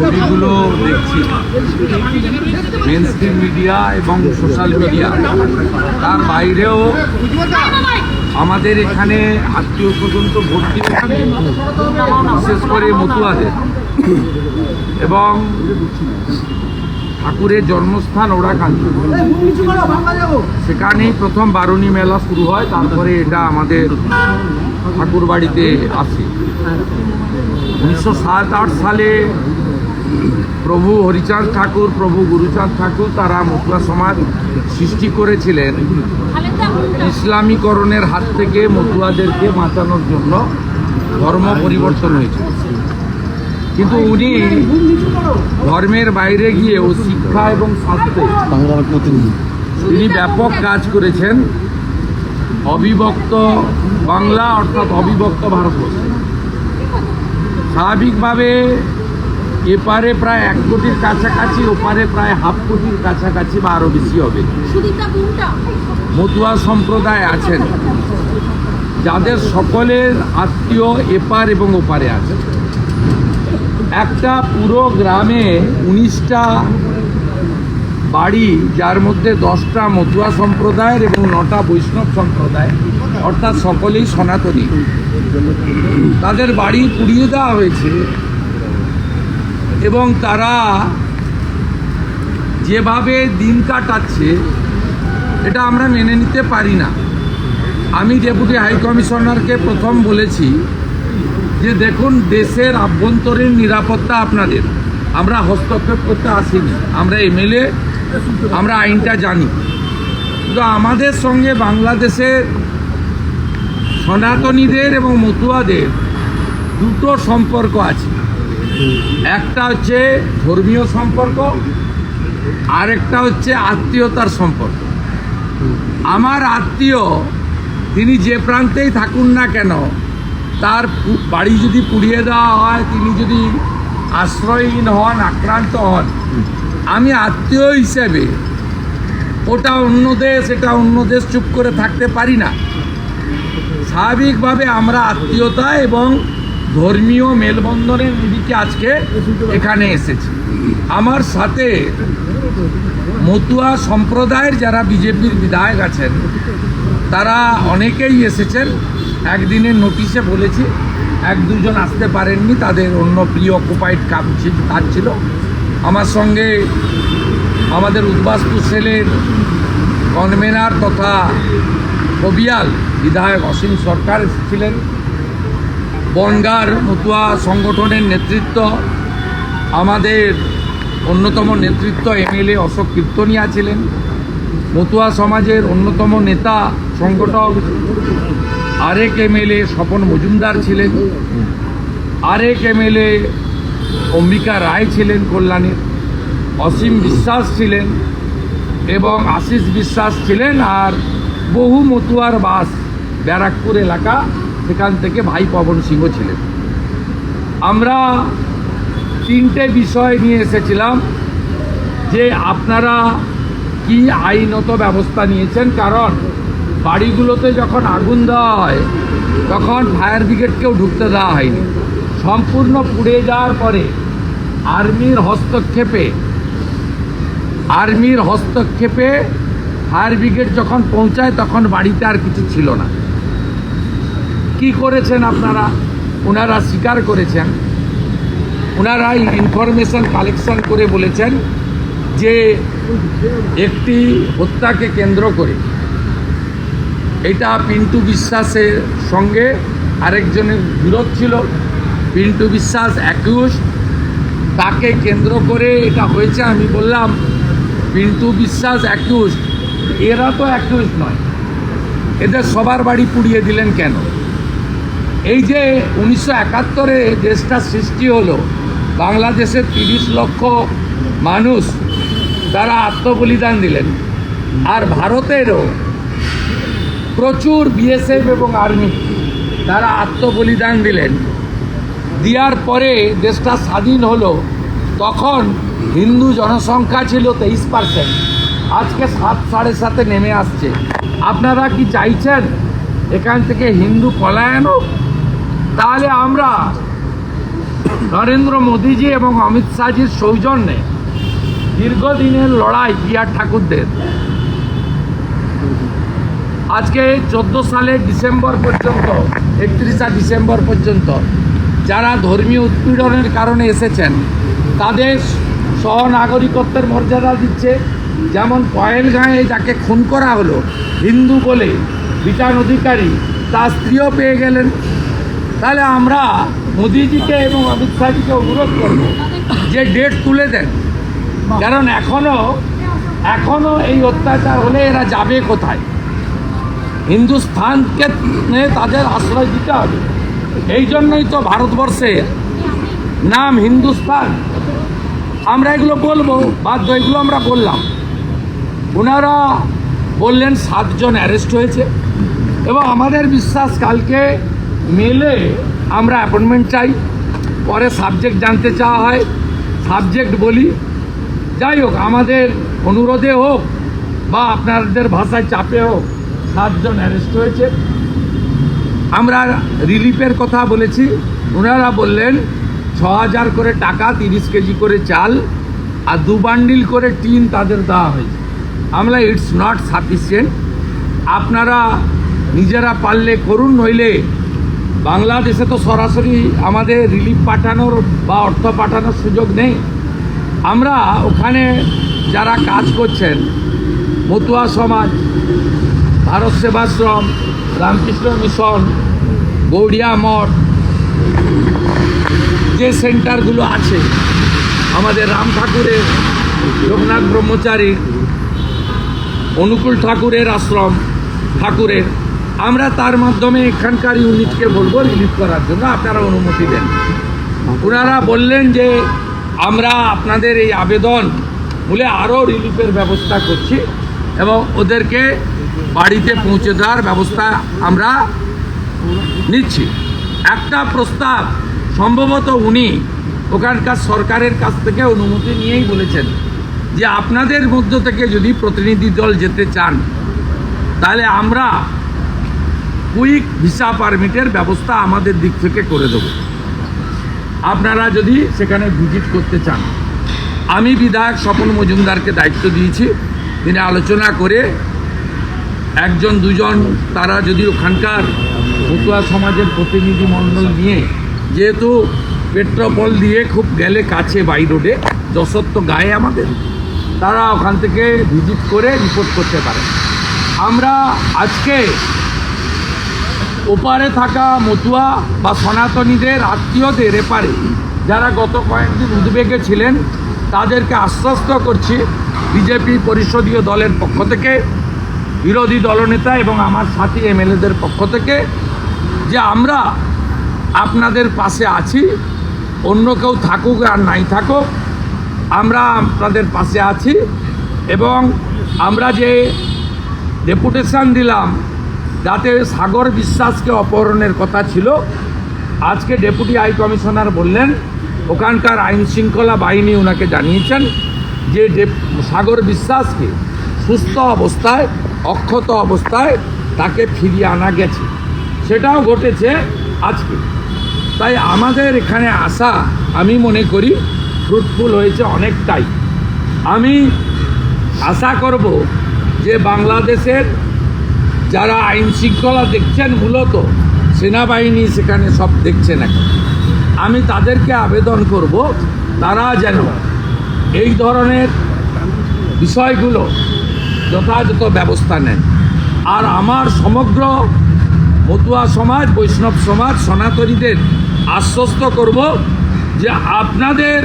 ছবিগুলো দেখছি। Mainstream media এবং সোশ্যাল মিডিয়া তার বাইরেও আমাদের এখানে আত্মীয় স্বজন তো ভর্তি বিশেষ করে মতুয়াদের। এবং ঠাকুরের জন্মস্থান ওরাকান্দি সেখানেই প্রথম বারুণী মেলা শুরু হয়, তারপরে এটা আমাদের ঠাকুর বাড়িতে আসে। উনিশশো সাত আট সালে প্রভু হরিচাঁদ ঠাকুর, প্রভু গুরুচাঁদ ঠাকুর তারা মতুয়া সমাজ সৃষ্টি করেছিলেন। ইসলামীকরণের হাত থেকে মতুয়াদেরকে বাঁচানোর জন্য ধর্ম পরিবর্তন হয়েছিল কিন্তু উনি ধর্মের বাইরে গিয়েও শিক্ষা এবং স্বাস্থ্যে তিনি ব্যাপক কাজ করেছেন। অবিভক্ত বাংলা অর্থাৎ অবিভক্ত ভারতবর্ষ স্বাভাবিকভাবে এপারে প্রায় এক কোটির কাছাকাছি ওপারে প্রায় হাফ কোটির কাছাকাছি বা আরও বেশি হবে। মতুয়া সম্প্রদায় আছেন। যাদের সকলের আত্মীয় এপার এবং ওপারে আছে। একটা পুরো গ্রামে উনিশটা বাড়ি যার মধ্যে দশটা মতুয়া সম্প্রদায়ের এবং নটা বৈষ্ণব সম্প্রদায় অর্থাৎ সকলেই সনাতনী। তাদের বাড়ি পুড়িয়ে দেওয়া হয়েছে এবং তারা যেভাবে দিন কাটাচ্ছে, এটা আমরা মেনে নিতে পারি না। আমি ডেপুটি হাই কমিশনারকে প্রথম বলেছি যে দেখুন, দেশের আভ্যন্তরীণ নিরাপত্তা আপনাদের। আমরা হস্তক্ষেপ করতে আসিনি। আমরা এমএলএ, আমরা আইনটা জানি। কিন্তু আমাদের সঙ্গে বাংলাদেশের সনাতনীদের এবং মতুয়াদের দুটো সম্পর্ক আছে। একটা হচ্ছে ধর্মীয় সম্পর্ক, আরেকটা হচ্ছে আত্মীয়তার সম্পর্ক। আমার আত্মীয়, তিনি যে প্রান্তেই থাকুন না কেন, তার বাড়ি যদি পুড়িয়ে দেওয়া হয়, তিনি যদি আশ্রয়হীন হন, আক্রান্ত হন, আমি আত্মীয় হিসেবে ওটা অন্য দেশ, এটা অন্য দেশ চুপ করে থাকতে পারি না। স্বাভাবিকভাবে আমরা আত্মীয়তা এবং ধর্মীয় মেলবন্ধনের নিরিখে আজকে এখানে এসেছি। আমার সাথে মতুয়া সম্প্রদায়ের যারা বিজেপির বিধায়ক আছেন, তারা অনেকেই এসেছেন। একদিনের নোটিশে বলেছি, এক দুজন আসতে পারেননি, তাদের অন্য প্রি অকুপাইড ছিল- কাজ ছিল। আমার সঙ্গে আমাদের উদ্বাস্তু সেলের কনভেনার তথা কবিয়াল বিধায়ক অসীম সরকার এসেছিলেন বনগার মতুয়া সংগঠনের নেতৃত্ব। আমাদের অন্যতম নেতৃত্ব এমএলএ অশোক কীর্তনিয়া ছিলেন। মতুয়া সমাজের অন্যতম নেতা সংগঠক আরেক এমএলএ স্বপন মজুমদার ছিলেন। আরেক এমএলএ অম্বিকা রায় ছিলেন কল্যাণের অসীম বিশ্বাস ছিলেন এবং আশিস বিশ্বাস ছিলেন আর বহু মতুয়ার বাস ব্যারাকপুর এলাকা, সেখান থেকে ভাই পবন সিংহ ছিলেন। আমরা তিনটে বিষয় নিয়ে এসেছিলাম যে আপনারা কি আইনত ব্যবস্থা নিয়েছেন? কারণ বাড়িগুলোতে যখন আগুন দেওয়া হয়, তখন ফায়ার ব্রিগেডকেও ঢুকতে দেওয়া হয়নি। সম্পূর্ণ পুড়ে যাওয়ার পরে আর্মির হস্তক্ষেপে আর্মির হস্তক্ষেপে ফায়ার ব্রিগেড যখন পৌঁছায়, তখন বাড়িতে আর কিছু ছিল না। কি করেছেন আপনারা? ওনারা স্বীকার করেছেন। ওনারা ইনফরমেশন কালেকশন করে বলেছেন যে একটি হত্যাকে কেন্দ্র করে। এটা পিন্টু বিশ্বাসের সঙ্গে আরেকজনের বিরোধ ছিল। পিন্টু বিশ্বাস অ্যাকিউজ তাকে কেন্দ্র করে এটা হয়েছে, আমি বললাম, পিন্টু বিশ্বাস অ্যাকিউজ এরা তো অ্যাকিউজ নয়। এদের সবার বাড়ি পুড়িয়ে দিলেন কেন? এই যে উনিশশো একাত্তরে দেশটা সৃষ্টি হলো বাংলাদেশের তিরিশ লক্ষ মানুষ তারা আত্মবলিদান দিলেন। আর ভারতেরও প্রচুর বিএসএফ এবং আর্মি তারা আত্মবলিদান দিলেন। দেওয়ার পরে দেশটা স্বাধীন হলো, তখন হিন্দু জনসংখ্যা ছিল তেইশ পার্সেন্ট। আজকে সাত সাড়ে সাতে নেমে আসছে আপনারা কি চাইছেন এখান থেকে হিন্দু পলায়ন? তাহলে আমরা নরেন্দ্র মোদীজি এবং অমিত শাহজির সৌজন্যে দীর্ঘদিনের লড়াই বিআর ঠাকুরদের আজকে চোদ্দ সালের ডিসেম্বর পর্যন্ত, একত্রিশা ডিসেম্বর পর্যন্ত যারা ধর্মীয় উৎপীড়নের কারণে এসেছেন, তাদের সহনাগরিকত্বের মর্যাদা দিচ্ছে যেমন পয়েলগাঁয়ে যাকে খুন করা হলো, হিন্দু বলে বিটান অধিকারী তার স্ত্রীও পেয়ে গেলেন। তাহলে আমরা মোদিজিকে এবং অমিত শাহজিকে অনুরোধ করব যে ডেট তুলে দেন। কারণ এখনও এখনও এই অত্যাচার হলে এরা যাবে কোথায়? হিন্দুস্থানকে তাদের আশ্রয় দিতে হবে। এই জন্যই তো ভারতবর্ষের নাম হিন্দুস্তান আমরা এগুলো বলব, বাধ্য, এগুলো আমরা বললাম। ওনারা বললেন সাতজন অ্যারেস্ট হয়েছে। এবং আমাদের বিশ্বাস, কালকে মেলে আমরা অ্যাপয়েন্টমেন্ট চাই। পরে সাবজেক্ট জানতে চাওয়া হয়। সাবজেক্ট বলি। যাই হোক, আমাদের অনুরোধে হোক বা আপনাদের ভাষায় চাপে হোক, সাতজন অ্যারেস্ট হয়েছে। আমরা রিলিফের কথা বলেছি। ওনারা বললেন ছ হাজার করে টাকা, তিরিশ কেজি করে চাল আর দু বান্ডিল করে টিন তাদের দেওয়া হয়েছে। আমরা ইটস নট সাফিসিয়েন্ট আপনারা নিজেরা পারলে করুন, নইলে বাংলাদেশে তো সরাসরি আমাদের রিলিফ পাঠানোর বা অর্থ পাঠানোর সুযোগ নেই। আমরা ওখানে যারা কাজ করছেন, মতুয়া সমাজ, ভারত সেবাশ্রম, রামকৃষ্ণ মিশন, গৌড়িয়া মঠ, যে সেন্টারগুলো আছে, আমাদের রাম ঠাকুরের লোকনাথ ব্রহ্মচারী অনুকূল ঠাকুরের আশ্রম, ঠাকুরের। আমরা তার মাধ্যমে এখানকার ইউনিটকে বলব রিলিফ করার জন্য। আপনারা অনুমতি দেন। ওনারা বললেন যে, আমরা আপনাদের এই আবেদন বলে আরও রিলিফের ব্যবস্থা করছি এবং ওদেরকে বাড়িতে পৌঁছে দেওয়ার ব্যবস্থা আমরা নিচ্ছি। একটা প্রস্তাব, সম্ভবত উনি ওখানকার সরকারের কাছ থেকে অনুমতি নিয়েই বলেছেন। যে আপনাদের মধ্য থেকে যদি প্রতিনিধি দল যেতে চান, তাহলে আমরা কুইক ভিসা পারমিটের ব্যবস্থা আমাদের দিক থেকে করে দেব। আপনারা যদি সেখানে ভিজিট করতে চান, আমি বিধায়ক স্বপন মজুমদারকে দায়িত্ব দিয়েছি। তিনি আলোচনা করে একজন, দুজন, তারা যদি ওখানকার মতুয়া সমাজের প্রতিনিধি মণ্ডল নিয়ে, যেহেতু পেট্রোপল দিয়ে খুব গেলে কাছে বাই রোডে, যশোর তো গায়ে আমাদের। তারা ওখান থেকে ভিজিট করে রিপোর্ট করতে পারে। আমরা আজকে ওপারে থাকা মতুয়া বা সনাতনীদের আত্মীয়দের এপারে যারা গত কয়েকদিন উদ্বেগে ছিলেন, তাদেরকে আশ্বস্ত করছি বিজেপি পরিষদীয় দলের পক্ষ থেকে, বিরোধী দলনেতা এবং আমার সাথী এমএলএদের পক্ষ থেকে, যে আমরা আপনাদের পাশে আছি, অন্য কেউ থাকুক আর নাই থাকুক আমরা আপনাদের পাশে আছি এবং আমরা যে ডেপুটেশান দিলাম, যাতে সাগর বিশ্বাসকে অপহরণের কথা ছিল, আজকে ডেপুটি আই কমিশনার বললেন, ওখানকার আইন শৃঙ্খলা বাহিনী ওনাকে জানিয়েছেন যে সাগর বিশ্বাসকে সুস্থ অবস্থায়, অক্ষত অবস্থায় তাকে ফিরিয়ে আনা গেছে। সেটাও ঘটেছে আজকে। তাই আমাদের এখানে আসা, আমি মনে করি ফ্রুটফুল হয়েছে অনেকটাই। আমি আশা করব যে বাংলাদেশের যারা আইন শৃঙ্খলা দেখছেন মূলত, সেনাবাহিনী সেখানে সব দেখছেন এখন। আমি তাদেরকে আবেদন করব, তারা যেন এই ধরনের বিষয়গুলো যথাযথ ব্যবস্থা নেন। আর আমার সমগ্র মতুয়া সমাজ, বৈষ্ণব সমাজ, সনাতনীদের আশ্বস্ত করব যে আপনাদের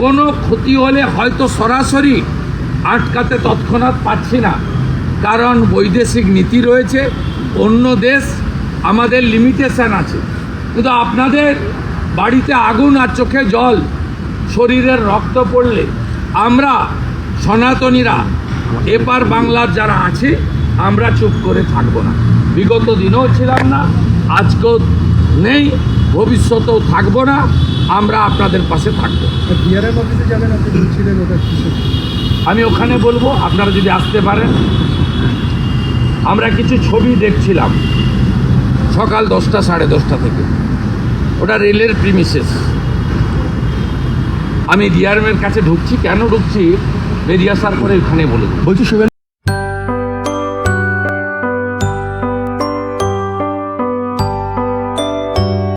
কোনো ক্ষতি হলে হয়তো সরাসরি আটকাতে তৎক্ষণাৎ পাচ্ছি না। কারণ বৈদেশিক নীতি রয়েছে, অন্য দেশ আমাদের লিমিটেশন আছে। কিন্তু আপনাদের বাড়িতে আগুন আর চোখে জল, শরীরের রক্ত পড়লে আমরা সনাতনীরা, এপার বাংলার যারা আছে, আমরা চুপ করে থাকব না। বিগত দিনেও ছিলাম না, আজকেও নেই, ভবিষ্যতেও থাকব না। আমরা আপনাদের পাশে থাকব। আমি ওখানে বলব আপনারা যদি আসতে পারেন। আমরা কিছু ছবি দেখছিলাম সকাল দশটা সাড়ে দশটা থেকে। ওটা রেলের প্রিমিসেস আমি ডিআরএমের কাছে ঢুকছি। কেন ঢুকছি? বেরিয়ে আসার পরে ওখানে বলে বলছি